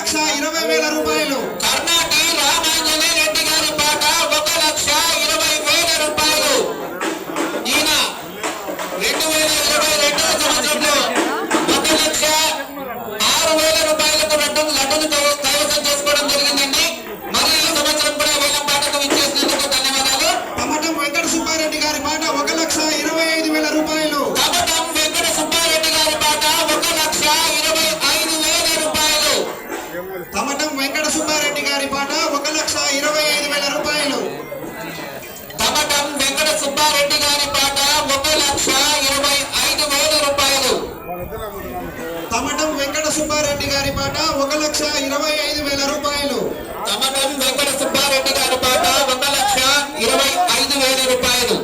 లక్ష ఇరవై వేల రూపాయలు. కర్ణాటి రామాంజనేయ రెడ్డి గారి పాట ఒక లక్ష ఇరవై వేల రూపాయలు. ఈయన రెండు వేల ఇరవై రెండవ సంవత్సరంలో ఒక లక్ష ఆరు వేల రూపాయలకు లడ్డు లడ్డును కైవసం చేసుకోవడం జరిగిందండి. మరి ఈ సంవత్సరం కూడా వేల పాటకు విచ్చేసినందుకు ధన్యవాదాలు. టమటం వెంకట సుబ్బారెడ్డి గారి పాట ఒక గారి పాట ఒక లక్ష ఇరవై ఐదు వేల రూపాయలు. కపటం వెంకట సుబ్బారెడ్డి గారి పాట ఒక లక్ష ఇరవై ఐదు వేల రూపాయలు. టమటం వెంకట సుబ్బారెడ్డి గారి పాట ఒక లక్ష ఇరవై ఐదు వేల రూపాయలు. కమటం వెంకట సుబ్బారెడ్డి గారి పాట ఒక లక్ష ఇరవై ఐదు వేల రూపాయలు.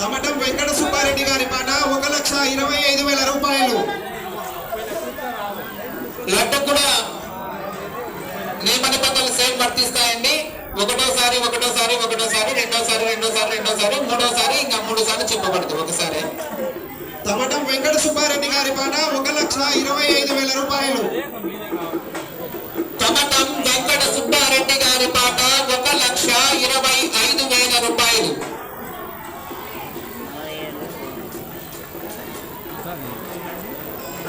టమటం వెంకట సుబ్బారెడ్డి గారి పాట ఒక లక్ష ఇరవై ఐదు వేల రూపాయలు. లడ్డు కూడా నియమ నిబంధనలు సేమ్ వర్తిస్తాయండి. ఒకటోసారి ఒకటోసారి ఒకటోసారి రెండోసారి రెండోసారి రెండోసారి మూడోసారి ఇంకా మూడు సార్లు చెప్పబడుతుంది ఒకసారి. టమటం వెంకట సుబ్బారెడ్డి గారి పాట ఒక లక్ష ఇరవై ఐదు వేల రూపాయలు. కమటం వెంకట సుబ్బారెడ్డి గారి పాట ఒక లక్ష ఇరవై ఐదు వేల రూపాయలు.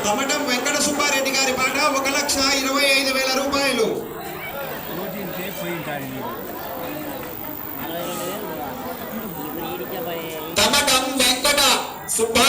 టమటం వెంకట సుబ్బారెడ్డి గారి పాట ఒక లక్ష ఇరవై ఐదు వేల రూపాయలు. కమటం వెంకట సుబ్బా